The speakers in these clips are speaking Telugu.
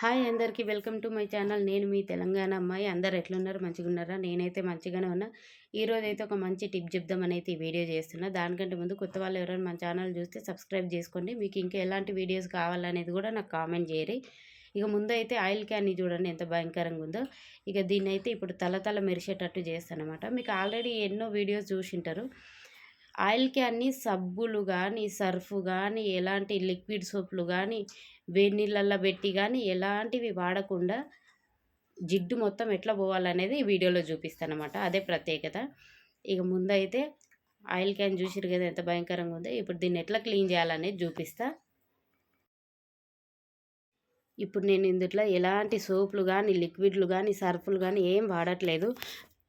హాయ్ అందరికీ వెల్కమ్ టు మై ఛానల్. నేను మీ తెలంగాణ అమ్మాయి. అందరు ఎట్లున్నారు? మంచిగా ఉన్నారా నేనైతే మంచిగానే ఉన్నా. ఈరోజు అయితే ఒక మంచి టిప్ చెప్దామని అయితే ఈ వీడియో చేస్తున్నా. దానికంటే ముందు కొత్త వాళ్ళు ఎవరైనా మన ఛానల్ చూస్తే సబ్స్క్రైబ్ చేసుకోండి. మీకు ఇంకా ఎలాంటి వీడియోస్ కావాలనేది కూడా నాకు కామెంట్ చేయరు. ఇక ముందు అయితే ఆయిల్ క్యాన్ని చూడండి ఎంత భయంకరంగా ఉందో. ఇక దీన్ని అయితే ఇప్పుడు తల తల మెరిసేటట్టు చేస్తాను అనమాట మీకు ఆల్రెడీ ఎన్నో వీడియోస్ చూసింటారు. ఆయిల్ క్యాన్ని సబ్బులు కానీ సర్ఫ్ కానీ ఎలాంటి లిక్విడ్ సోప్లు కానీ వేడి నీళ్ళల్లో పెట్టి కానీ ఎలాంటివి వాడకుండా జిడ్డు మొత్తం ఎట్లా పోవాలనేది ఈ వీడియోలో చూపిస్తాను అనమాట అదే ప్రత్యేకత. ఇక ముందైతే ఆయిల్ క్యాన్ చూసిరు కదా ఎంత భయంకరంగా ఉందో. ఇప్పుడు దీన్ని ఎట్లా క్లీన్ చేయాలనేది చూపిస్తా. ఇప్పుడు నేను ఇందుట్లో ఎలాంటి సోపులు కానీ లిక్విడ్లు కానీ సర్ఫులు కానీ ఏం వాడట్లేదు.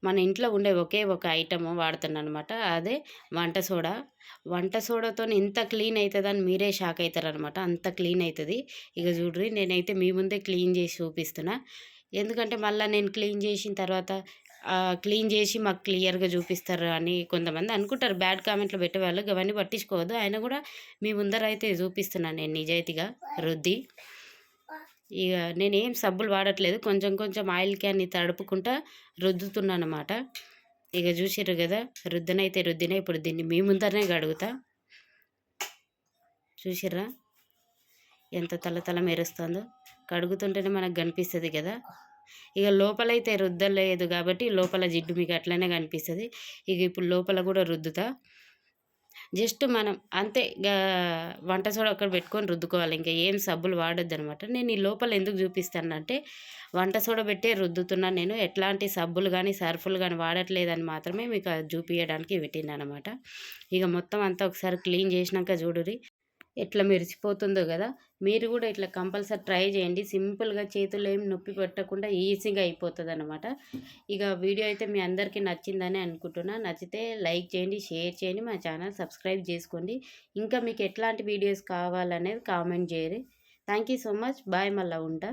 మన ఇంట్లో ఉండే ఒకే ఒక ఐటమ్ వాడుతున్నాను అనమాట అదే వంట సోడా. వంట సోడాతో ఇంత క్లీన్ అవుతుందని మీరే షాక్ అవుతారనమాట అంత క్లీన్ అవుతుంది ఇక చూడ్రి నేనైతే మీ ముందే క్లీన్ చేసి చూపిస్తున్నా. ఎందుకంటే మళ్ళీ నేను క్లీన్ చేసిన తర్వాత క్లీన్ చేసి మాకు క్లియర్గా చూపిస్తారు అని కొంతమంది అనుకుంటారు. బ్యాడ్ కామెంట్లు పెట్టేవాళ్ళు. అవన్నీ పట్టించుకోవద్దు. ఆయన కూడా మీ ముందర అయితే చూపిస్తున్నాను నేను నిజాయితీగా రుద్ది. ఇక నేనేం సబ్బులు వాడట్లేదు. కొంచెం కొంచెం ఆయిల్ క్యాన్ని తడుపుకుంటా రుద్దుతున్నాను అనమాట ఇక చూసిర్రు కదా రుద్దనైతే రుద్దిన ఇప్పుడు దీన్ని మీ ముందరనే కడుగుతా చూసిర్రా? ఎంత తల తల మెరుస్తుందో. కడుగుతుంటేనే మనకు కనిపిస్తుంది కదా. ఇక లోపలైతే రుద్దలేదు కాబట్టి లోపల జిడ్డు మీకు అట్లనే కనిపిస్తుంది. ఇక ఇప్పుడు లోపల కూడా రుద్దుతా. జస్ట్ మనం అంతే వంట సోడా అక్కడ పెట్టుకొని రుద్దుకోవాలి. ఇంకా ఏం సబ్బులు వాడొద్దు అనమాట నేను ఈ లోపల ఎందుకు చూపిస్తానంటే వంట సోడా పెట్టే రుద్దుతున్నాను నేను. ఎట్లాంటి సబ్బులు కానీ సర్ఫులు కానీ వాడట్లేదని మాత్రమే మీకు చూపించడానికి పెట్టిన అనమాట ఇక మొత్తం అంతా ఒకసారి క్లీన్ చేసినాక చూడురి ఎట్లా మెరిసిపోతుందో కదా మీరు కూడా ఇట్లా కంపల్సరీ ట్రై చేయండి. సింపుల్గా చేతులు ఏం నొప్పి పెట్టకుండా ఈజీగా అయిపోతుంది అనమాట ఇక వీడియో అయితే మీ అందరికీ నచ్చిందని అనుకుంటున్నా. నచ్చితే లైక్ చేయండి షేర్ చేయండి మా ఛానల్ సబ్స్క్రైబ్ చేసుకోండి. ఇంకా మీకు ఎట్లాంటి వీడియోస్ కావాలనేది కామెంట్ చేయరు thank you so much. Bye మళ్ళీ ఉంటా.